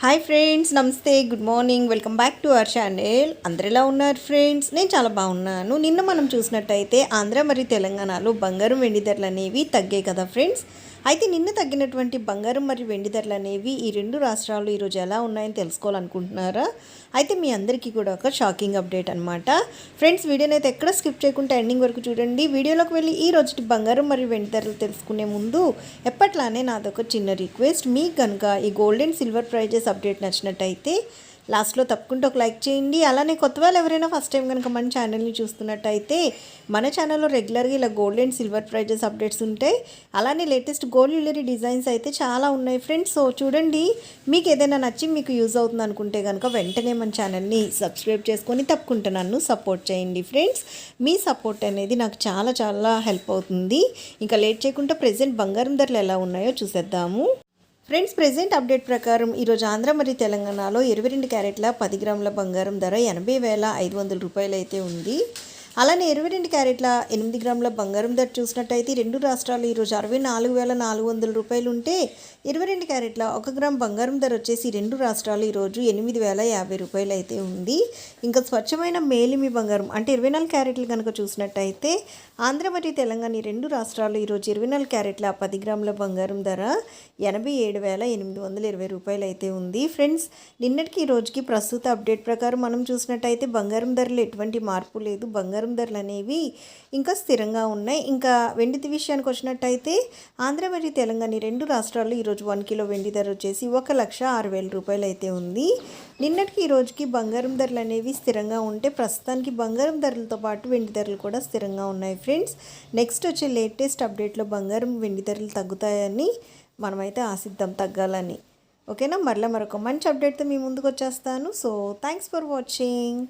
Hi friends నమస్తే good morning welcome back to our channel అందరిలా ఉన్నారు ఫ్రెండ్స్ నేను చాలా బాగున్నాను. నిన్న మనం చూసినట్టయితే ఆంధ్ర మరియు తెలంగాణలో బంగారం వెండి ధరలు అనేవి తగ్గాయి కదా ఫ్రెండ్స్ అయితే నిన్న తగ్గినటువంటి బంగారం మరియు వెండి ధరలు అనేవి ఈ రెండు రాష్ట్రాలు ఈరోజు ఎలా ఉన్నాయని తెలుసుకోవాలనుకుంటున్నారా? అయితే మీ అందరికీ కూడా ఒక షాకింగ్ అప్డేట్ అనమాట ఫ్రెండ్స్ వీడియోని అయితే ఎక్కడ స్కిప్ చేయకుండా ఎండింగ్ వరకు చూడండి. వీడియోలోకి వెళ్ళి ఈ రోజు బంగారం మరియు వెండి ధరలు తెలుసుకునే ముందు ఎప్పట్లానే నాదొక చిన్న రిక్వెస్ట్. మీకు కనుక ఈ gold and silver prices update నచ్చినట్టయితే లాస్ట్లో తప్పకుండా ఒక లైక్ చేయండి. అలానే కొత్త వాళ్ళు ఎవరైనా ఫస్ట్ టైం కనుక మన ఛానల్ని చూస్తున్నట్టయితే మన ఛానల్లో రెగ్యులర్గా ఇలా gold and silver prices updates ఉంటాయి. అలానే లేటెస్ట్ గోల్డ్ జ్యువెలరీ డిజైన్స్ అయితే చాలా ఉన్నాయి ఫ్రెండ్స్. సో చూడండి మీకు ఏదైనా నచ్చి మీకు యూజ్ అవుతుంది అనుకుంటే కనుక వెంటనే మన ఛానల్ని సబ్స్క్రైబ్ చేసుకొని తప్పకుండా నన్ను సపోర్ట్ చేయండి ఫ్రెండ్స్. మీ సపోర్ట్ అనేది నాకు చాలా చాలా హెల్ప్ అవుతుంది. ఇంకా లేట్ చేయకుండా ప్రజెంట్ బంగారం ధరలు ఎలా ఉన్నాయో చూసేద్దాము. ఫ్రెండ్స్ ప్రెజెంట్ అప్డేట్ ప్రకారం ఈరోజు ఆంధ్ర మరియు తెలంగాణలో ఇరవై రెండు క్యారెట్ల పది గ్రాముల బంగారం ధర ఎనభై వేల ఐదు వందల రూపాయలు అయితే ఉంది. అలానే ఇరవై రెండు క్యారెట్ల ఎనిమిది గ్రాముల బంగారం ధర చూసినట్టయితే రెండు రాష్ట్రాలు ఈరోజు అరవై నాలుగు వేల నాలుగు వందల రూపాయలు ఉంటే ఇరవై రెండు క్యారెట్ల ఒక గ్రామ్ బంగారం ధర వచ్చేసి రెండు రాష్ట్రాలు ఈరోజు ఎనిమిది వేల యాభై రూపాయలు అయితే ఉంది. ఇంకా స్వచ్ఛమైన మేలిమి బంగారం అంటే ఇరవై నాలుగు క్యారెట్లు కనుక చూసినట్టయితే ఆంధ్ర మరియు తెలంగాణ ఈ రెండు రాష్ట్రాలు ఈరోజు ఇరవై నాలుగు క్యారెట్ల పది గ్రాముల బంగారం ధర ఎనభై ఏడు వేల ఎనిమిది వందల ఇరవై రూపాయలు అయితే ఉంది. ఫ్రెండ్స్ నిన్నటికి ఈ రోజుకి ప్రస్తుత అప్డేట్ ప్రకారం మనం చూసినట్టయితే బంగారం ధరలు ఎటువంటి మార్పు లేదు. బంగారం ధరలు అనేవి ఇంకా స్థిరంగా ఉన్నాయి. ఇంకా వెండి విషయానికి వచ్చినట్టయితే ఆంధ్ర మరియు తెలంగాణ రెండు రాష్ట్రాల్లో ఈరోజు వన్ కిలో వెండి ధర వచ్చేసి ఒక లక్ష ఆరు వేల రూపాయలు అయితే ఉంది. నిన్నటికి ఈ రోజుకి బంగారం ధరలు అనేవి స్థిరంగా ఉంటే ప్రస్తుతానికి బంగారం ధరలతో పాటు వెండి ధరలు కూడా స్థిరంగా ఉన్నాయి ఫ్రెండ్స్. నెక్స్ట్ వచ్చే లేటెస్ట్ అప్డేట్లో బంగారం వెండి ధరలు తగ్గుతాయని మనమైతే ఆశిద్దాం తగ్గాలని. ఓకేనా? మరలా మరొక మంచి అప్డేట్తో మీ ముందుకు వచ్చేస్తాను. So thanks for watching